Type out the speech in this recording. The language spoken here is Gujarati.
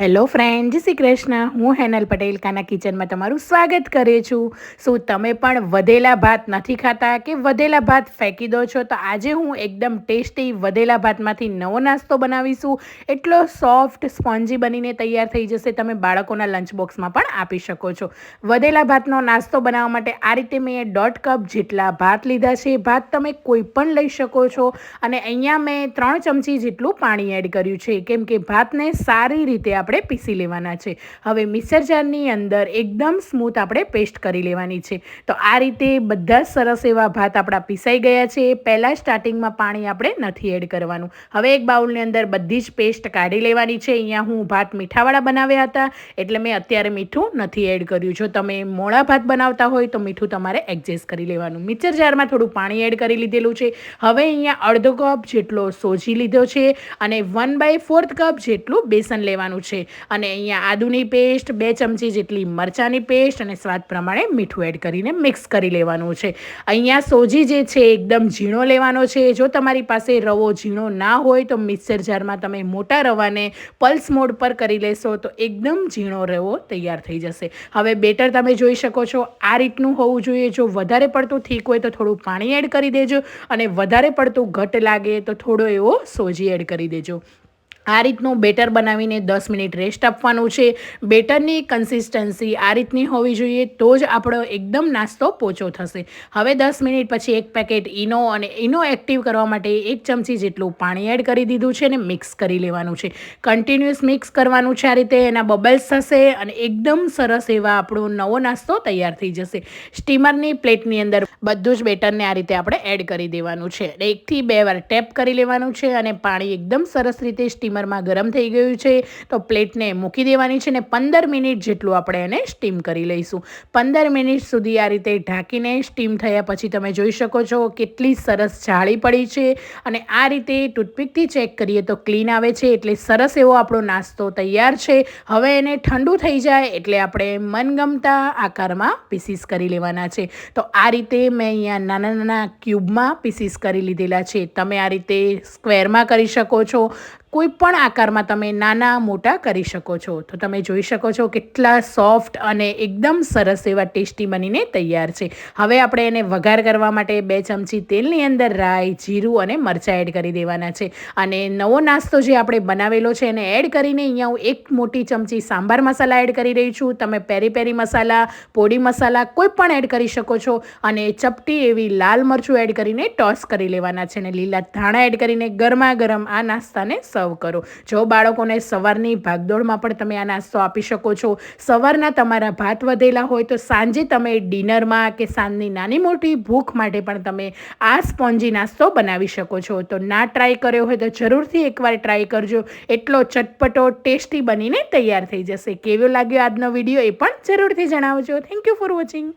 Hello friend Shri Krishna. હું હેનલ પટેલ, કાના કિચનમાં તમારું સ્વાગત કરે છું. શું તમે પણ વધેલા ભાત નથી ખાતા કે વધેલા ભાત ફેંકી દો છો? તો આજે હું એકદમ ટેસ્ટી વધેલા ભાતમાંથી નવો નાસ્તો બનાવીશું. એટલો સોફ્ટ, સ્પોન્જી બનીને તૈયાર થઈ જશે. તમે બાળકોના લંચ બોક્સમાં પણ આપી શકો છો. વધેલા ભાતનો નાસ્તો બનાવવા માટે આ રીતે મેં દોઢ કપ જેટલા ભાત લીધા છે. ભાત તમે કોઈ પણ લઈ શકો છો. અને અહીંયા મેં ત્રણ ચમચી જેટલું પાણી એડ કર્યું છે. કેમ કે ભાતને સારી રીતે આપણે આપણે પીસી લેવાના છે. હવે મિક્સર જારની અંદર એકદમ સ્મૂથ આપણે પેસ્ટ કરી લેવાની છે. તો આ રીતે બધા સરસ એવા ભાત આપણા પીસાઈ ગયા છે. પહેલાં સ્ટાર્ટિંગમાં પાણી આપણે નથી એડ કરવાનું. હવે એક બાઉલની અંદર બધી જ પેસ્ટ કાઢી લેવાની છે. અહીંયા હું ભાત મીઠાવાળા બનાવ્યા હતા, એટલે મેં અત્યારે મીઠું નથી એડ કર્યું. જો તમે મોળા ભાત બનાવતા હોય તો મીઠું તમારે એડજસ્ટ કરી લેવાનું. મિક્સર જારમાં થોડું પાણી એડ કરી લીધેલું છે. હવે અહીંયા અડધો કપ જેટલો સોજી લીધો છે અને વન બાય ફોર્થ કપ જેટલું બેસન લેવાનું છે. અને અહીંયા આદુની પેસ્ટ, બે ચમચી જેટલી મરચાંની પેસ્ટ અને સ્વાદ પ્રમાણે મીઠું એડ કરીને મિક્સ કરી લેવાનું છે. અહીંયા સોજી જે છે એકદમ ઝીણો લેવાનો છે. જો તમારી પાસે રવો ઝીણો ના હોય તો મિક્સર જારમાં તમે મોટા રવાને પલ્સ મોડ પર કરી લેશો તો એકદમ ઝીણો રવો તૈયાર થઈ જશે. હવે બેટર તમે જોઈ શકો છો, આ રીતનું હોવું જોઈએ. જો વધારે પડતું થીક હોય તો થોડું પાણી એડ કરી દેજો અને વધારે પડતું ઘટ લાગે તો થોડો એવો સોજી એડ કરી દેજો. આ રીતનું બેટર બનાવીને દસ મિનિટ રેસ્ટ આપવાનું છે. બેટરની કન્સિસ્ટન્સી આ રીતની હોવી જોઈએ તો જ આપણો એકદમ નાસ્તો પોચો થશે. હવે દસ મિનિટ પછી એક પેકેટ ઈનો અને ઈનો એક્ટિવ કરવા માટે એક ચમચી જેટલું પાણી એડ કરી દીધું છે અને મિક્સ કરી લેવાનું છે. કન્ટિન્યુઅસ મિક્સ કરવાનું છે આ રીતે, એના બબલ્સ થશે અને એકદમ સરસ એવા આપણો નવો નાસ્તો તૈયાર થઈ જશે. સ્ટીમરની પ્લેટની અંદર બધું જ બેટરને આ રીતે આપણે એડ કરી દેવાનું છે. એકથી બે વાર ટેપ કરી લેવાનું છે અને પાણી એકદમ સરસ રીતે સ્ટીમ સ્ટીમરમાં ગરમ થઈ ગયું છે, તો પ્લેટને મૂકી દેવાની છે ને પંદર મિનિટ જેટલું આપણે એને સ્ટીમ કરી લઈશું. પંદર મિનિટ સુધી આ રીતે ઢાંકીને સ્ટીમ થયા પછી તમે જોઈ શકો છો કેટલી સરસ જાળી પડી છે અને આ રીતે ટૂથપીકથી ચેક કરીએ તો ક્લીન આવે છે એટલે સરસ એવો આપણો નાસ્તો તૈયાર છે. હવે એને ઠંડુ થઈ જાય એટલે આપણે મનગમતા આકારમાં પીસીસ કરી લેવાના છે. તો આ રીતે મેં અહીંયા નાના નાના ક્યુબમાં પીસીસ કરી લીધેલા છે. તમે આ રીતે સ્ક્વેરમાં કરી શકો છો. કોઈ પણ આકારમાં તમે નાના મોટા કરી શકો છો. તો તમે જોઈ શકો છો કેટલા સોફ્ટ અને એકદમ સરસ એવા ટેસ્ટી બનીને તૈયાર છે. હવે આપણે એને વઘાર કરવા માટે બે ચમચી તેલની અંદર રાઈ, જીરું અને મરચાં એડ કરી દેવાના છે. અને નવો નાસ્તો જે આપણે બનાવેલો છે એને એડ કરીને અહીંયા હું એક મોટી ચમચી સાંભાર મસાલા એડ કરી રહી છું. તમે પેરી પેરી મસાલા પોડી મસાલા કોઈ પણ એડ કરી શકો છો. અને ચપટી એવી લાલ મરચું એડ કરીને ટોસ કરી લેવાના છે અને લીલા ધાણા એડ કરીને ગરમા ગરમ આ નાસ્તાને સર્વ કરો. જો બાળકોને સવારની ભાગદોડમાં પણ તમે આ નાસ્તો આપી શકો છો, સવારના તમારા ભાત વધેલા હોય તો સાંજે તમે ડિનરમાં કે સાંજની નાની મોટી ભૂખ માટે પણ તમે આ સ્પોન્જી નાસ્તો બનાવી શકો છો. તો ના ટ્રાય કર્યો હોય તો જરૂરથી એકવાર ટ્રાય કરજો. એટલો ચટપટો, ટેસ્ટી બનીને તૈયાર થઈ જશે. કેવો લાગ્યો આજનો વીડિયો એ પણ જરૂરથી જણાવજો. Thank you for watching